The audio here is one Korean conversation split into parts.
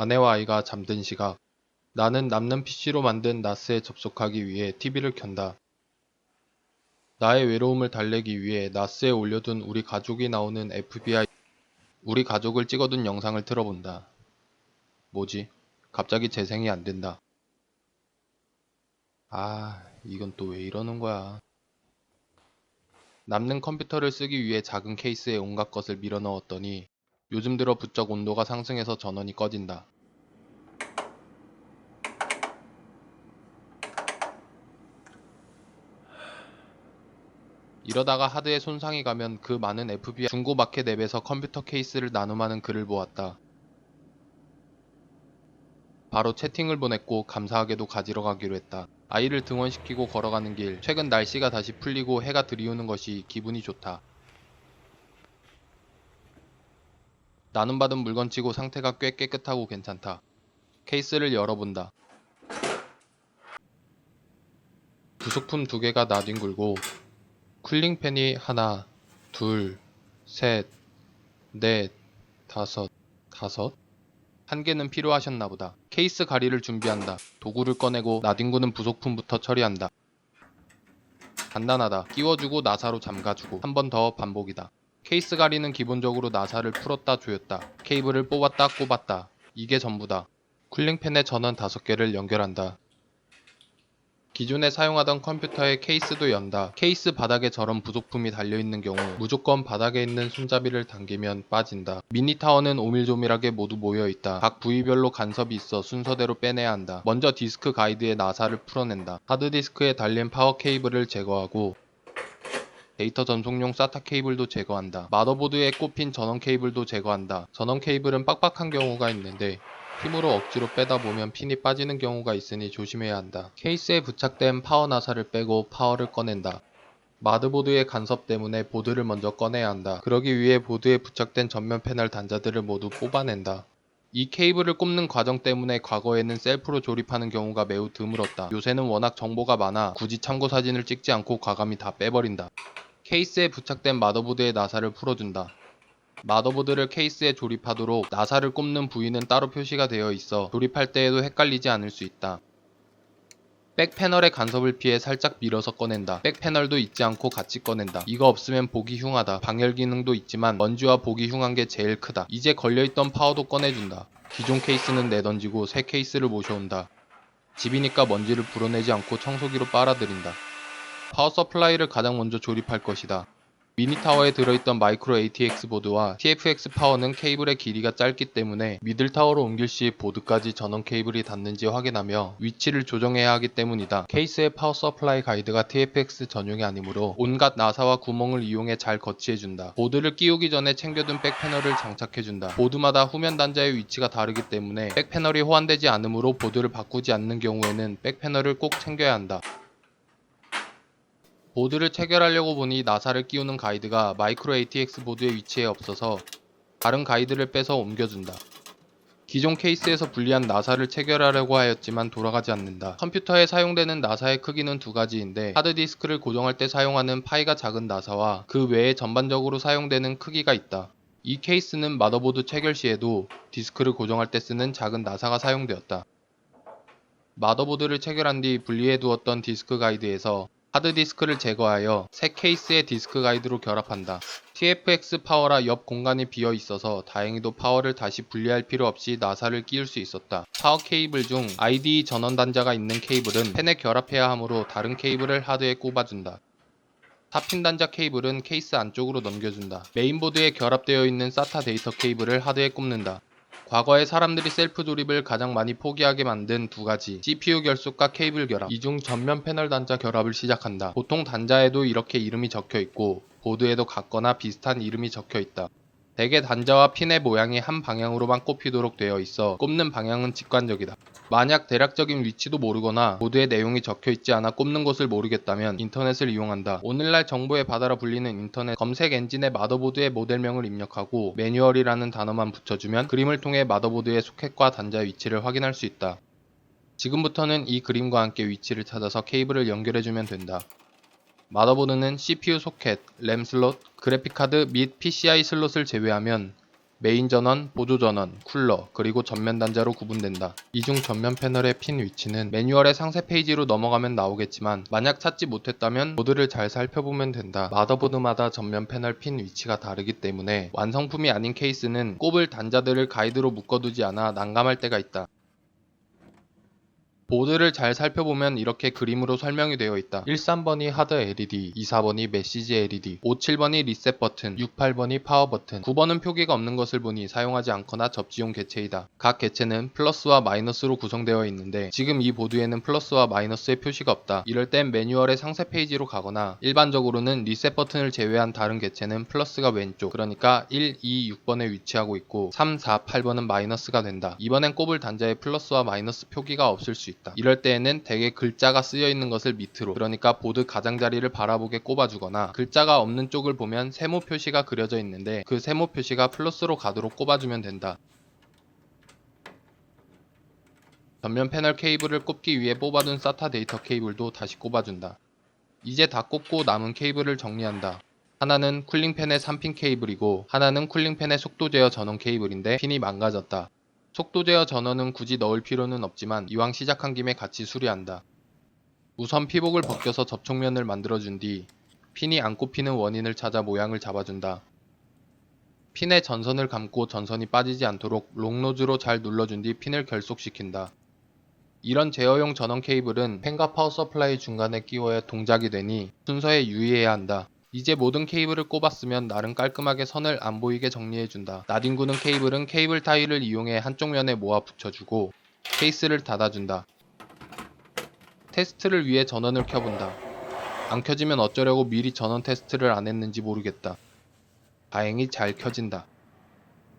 아내와 아이가 잠든 시각. 나는 남는 PC로 만든 나스에 접속하기 위해 TV를 켠다. 나의 외로움을 달래기 위해 나스에 올려둔 우리 가족이 나오는 FBI 우리 가족을 찍어둔 영상을 틀어본다. 뭐지? 갑자기 재생이 안 된다. 아, 이건 또 왜 이러는 거야. 남는 컴퓨터를 쓰기 위해 작은 케이스에 온갖 것을 밀어 넣었더니 요즘 들어 부쩍 온도가 상승해서 전원이 꺼진다. 이러다가 하드에 손상이 가면 그 많은 FBI 중고 마켓 앱에서 컴퓨터 케이스를 나눔하는 글을 보았다. 바로 채팅을 보냈고 감사하게도 가지러 가기로 했다. 아이를 등원시키고 걸어가는 길, 최근 날씨가 다시 풀리고 해가 들이오는 것이 기분이 좋다. 나눔받은 물건치고 상태가 꽤 깨끗하고 괜찮다. 케이스를 열어본다. 부속품 두 개가 나뒹굴고 쿨링팬이 하나, 둘, 셋, 넷, 다섯, 다섯? 한 개는 필요하셨나 보다. 케이스 가리를 준비한다. 도구를 꺼내고 나뒹구는 부속품부터 처리한다. 간단하다. 끼워주고 나사로 잠가주고 한 번 더 반복이다. 케이스 가리는 기본적으로 나사를 풀었다 조였다. 케이블을 뽑았다 꼽았다. 이게 전부다. 쿨링팬의 전원 5개를 연결한다. 기존에 사용하던 컴퓨터의 케이스도 연다. 케이스 바닥에 저런 부속품이 달려있는 경우 무조건 바닥에 있는 손잡이를 당기면 빠진다. 미니타워는 오밀조밀하게 모두 모여있다. 각 부위별로 간섭이 있어 순서대로 빼내야 한다. 먼저 디스크 가이드의 나사를 풀어낸다. 하드디스크에 달린 파워 케이블을 제거하고 데이터 전송용 SATA 케이블도 제거한다. 마더보드에 꼽힌 전원 케이블도 제거한다. 전원 케이블은 빡빡한 경우가 있는데 힘으로 억지로 빼다 보면 핀이 빠지는 경우가 있으니 조심해야 한다. 케이스에 부착된 파워 나사를 빼고 파워를 꺼낸다. 마드보드의 간섭 때문에 보드를 먼저 꺼내야 한다. 그러기 위해 보드에 부착된 전면 패널 단자들을 모두 뽑아낸다. 이 케이블을 꼽는 과정 때문에 과거에는 셀프로 조립하는 경우가 매우 드물었다. 요새는 워낙 정보가 많아 굳이 참고 사진을 찍지 않고 과감히 다 빼버린다. 케이스에 부착된 마더보드의 나사를 풀어준다. 마더보드를 케이스에 조립하도록 나사를 꼽는 부위는 따로 표시가 되어 있어 조립할 때에도 헷갈리지 않을 수 있다. 백 패널의 간섭을 피해 살짝 밀어서 꺼낸다. 백 패널도 잊지 않고 같이 꺼낸다. 이거 없으면 보기 흉하다. 방열 기능도 있지만 먼지와 보기 흉한 게 제일 크다. 이제 걸려있던 파워도 꺼내준다. 기존 케이스는 내던지고 새 케이스를 모셔온다. 집이니까 먼지를 불어내지 않고 청소기로 빨아들인다. 파워 서플라이를 가장 먼저 조립할 것이다. 미니타워에 들어있던 마이크로 ATX 보드와 TFX 파워는 케이블의 길이가 짧기 때문에 미들타워로 옮길 시 보드까지 전원 케이블이 닿는지 확인하며 위치를 조정해야 하기 때문이다. 케이스의 파워 서플라이 가이드가 TFX 전용이 아니므로 온갖 나사와 구멍을 이용해 잘 거치해준다. 보드를 끼우기 전에 챙겨둔 백패널을 장착해준다. 보드마다 후면 단자의 위치가 다르기 때문에 백패널이 호환되지 않으므로 보드를 바꾸지 않는 경우에는 백패널을 꼭 챙겨야 한다. 보드를 체결하려고 보니 나사를 끼우는 가이드가 마이크로 ATX 보드의 위치에 없어서 다른 가이드를 빼서 옮겨준다. 기존 케이스에서 분리한 나사를 체결하려고 하였지만 돌아가지 않는다. 컴퓨터에 사용되는 나사의 크기는 두 가지인데 하드디스크를 고정할 때 사용하는 파이가 작은 나사와 그 외에 전반적으로 사용되는 크기가 있다. 이 케이스는 마더보드 체결 시에도 디스크를 고정할 때 쓰는 작은 나사가 사용되었다. 마더보드를 체결한 뒤 분리해 두었던 디스크 가이드에서 하드디스크를 제거하여 새 케이스의 디스크 가이드로 결합한다. TFX 파워라 옆 공간이 비어 있어서 다행히도 파워를 다시 분리할 필요 없이 나사를 끼울 수 있었다. 파워 케이블 중 IDE 전원 단자가 있는 케이블은 팬에 결합해야 하므로 다른 케이블을 하드에 꼽아준다. 타핀 단자 케이블은 케이스 안쪽으로 넘겨준다. 메인보드에 결합되어 있는 SATA 데이터 케이블을 하드에 꼽는다. 과거에 사람들이 셀프 조립을 가장 많이 포기하게 만든 두 가지 CPU 결속과 케이블 결합 이중 전면 패널 단자 결합을 시작한다. 보통 단자에도 이렇게 이름이 적혀 있고 보드에도 같거나 비슷한 이름이 적혀 있다. 대개 단자와 핀의 모양이 한 방향으로만 꼽히도록 되어 있어 꼽는 방향은 직관적이다. 만약 대략적인 위치도 모르거나 보드에 내용이 적혀 있지 않아 꼽는 곳을 모르겠다면 인터넷을 이용한다. 오늘날 정보의 바다라 불리는 인터넷 검색 엔진에 마더보드의 모델명을 입력하고 매뉴얼이라는 단어만 붙여주면 그림을 통해 마더보드의 소켓과 단자 위치를 확인할 수 있다. 지금부터는 이 그림과 함께 위치를 찾아서 케이블을 연결해주면 된다. 마더보드는 CPU 소켓, 램 슬롯, 그래픽카드 및 PCI 슬롯을 제외하면 메인 전원, 보조 전원, 쿨러, 그리고 전면 단자로 구분된다. 이중 전면 패널의 핀 위치는 매뉴얼의 상세 페이지로 넘어가면 나오겠지만 만약 찾지 못했다면 보드를 잘 살펴보면 된다. 마더보드마다 전면 패널 핀 위치가 다르기 때문에 완성품이 아닌 케이스는 꼽을 단자들을 가이드로 묶어두지 않아 난감할 때가 있다. 보드를 잘 살펴보면 이렇게 그림으로 설명이 되어 있다. 13번이 하드 LED, 24번이 메시지 LED, 57번이 리셋 버튼, 68번이 파워 버튼, 9번은 표기가 없는 것을 보니 사용하지 않거나 접지용 개체이다. 각 개체는 플러스와 마이너스로 구성되어 있는데 지금 이 보드에는 플러스와 마이너스의 표시가 없다. 이럴 땐 매뉴얼의 상세 페이지로 가거나 일반적으로는 리셋 버튼을 제외한 다른 개체는 플러스가 왼쪽 그러니까 1, 2, 6번에 위치하고 있고 3, 4, 8번은 마이너스가 된다. 이번엔 꼽을 단자에 플러스와 마이너스 표기가 없을 수 있다. 이럴 때에는 대개 글자가 쓰여 있는 것을 밑으로 그러니까 보드 가장자리를 바라보게 꼽아주거나 글자가 없는 쪽을 보면 세모 표시가 그려져 있는데 그 세모 표시가 플러스로 가도록 꼽아주면 된다. 전면 패널 케이블을 꼽기 위해 뽑아둔 SATA 데이터 케이블도 다시 꼽아준다. 이제 다 꼽고 남은 케이블을 정리한다. 하나는 쿨링팬의 3핀 케이블이고 하나는 쿨링팬의 속도 제어 전원 케이블인데 핀이 망가졌다. 속도 제어 전원은 굳이 넣을 필요는 없지만 이왕 시작한 김에 같이 수리한다. 우선 피복을 벗겨서 접촉면을 만들어준 뒤 핀이 안 꼽히는 원인을 찾아 모양을 잡아준다. 핀의 전선을 감고 전선이 빠지지 않도록 롱노즈로 잘 눌러준 뒤 핀을 결속시킨다. 이런 제어용 전원 케이블은 펜과 파워 서플라이 중간에 끼워야 동작이 되니 순서에 유의해야 한다. 이제 모든 케이블을 꼽았으면 나름 깔끔하게 선을 안 보이게 정리해준다. 나딘구는 케이블은 케이블 타일을 이용해 한쪽 면에 모아 붙여주고 케이스를 닫아준다. 테스트를 위해 전원을 켜본다. 안 켜지면 어쩌려고 미리 전원 테스트를 안 했는지 모르겠다. 다행히 잘 켜진다.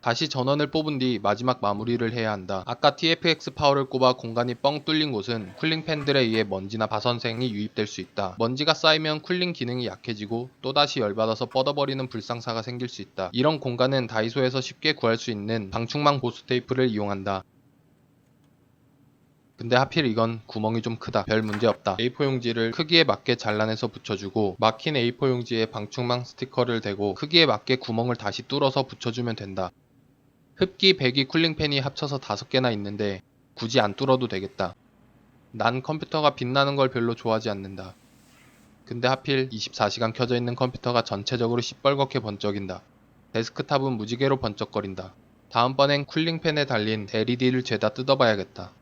다시 전원을 뽑은 뒤 마지막 마무리를 해야 한다. 아까 TFX 파워를 꼽아 공간이 뻥 뚫린 곳은 쿨링 팬들에 의해 먼지나 바선생이 유입될 수 있다. 먼지가 쌓이면 쿨링 기능이 약해지고 또다시 열받아서 뻗어버리는 불상사가 생길 수 있다. 이런 공간은 다이소에서 쉽게 구할 수 있는 방충망 보수 테이프를 이용한다. 근데 하필 이건 구멍이 좀 크다. 별 문제 없다. A4 용지를 크기에 맞게 잘라내서 붙여주고 막힌 A4 용지에 방충망 스티커를 대고 크기에 맞게 구멍을 다시 뚫어서 붙여주면 된다. 흡기, 배기, 쿨링팬이 합쳐서 5개나 있는데 굳이 안 뚫어도 되겠다. 난 컴퓨터가 빛나는 걸 별로 좋아하지 않는다. 근데 하필 24시간 켜져 있는 컴퓨터가 전체적으로 시뻘겋게 번쩍인다. 데스크탑은 무지개로 번쩍거린다. 다음번엔 쿨링팬에 달린 LED를 죄다 뜯어봐야겠다.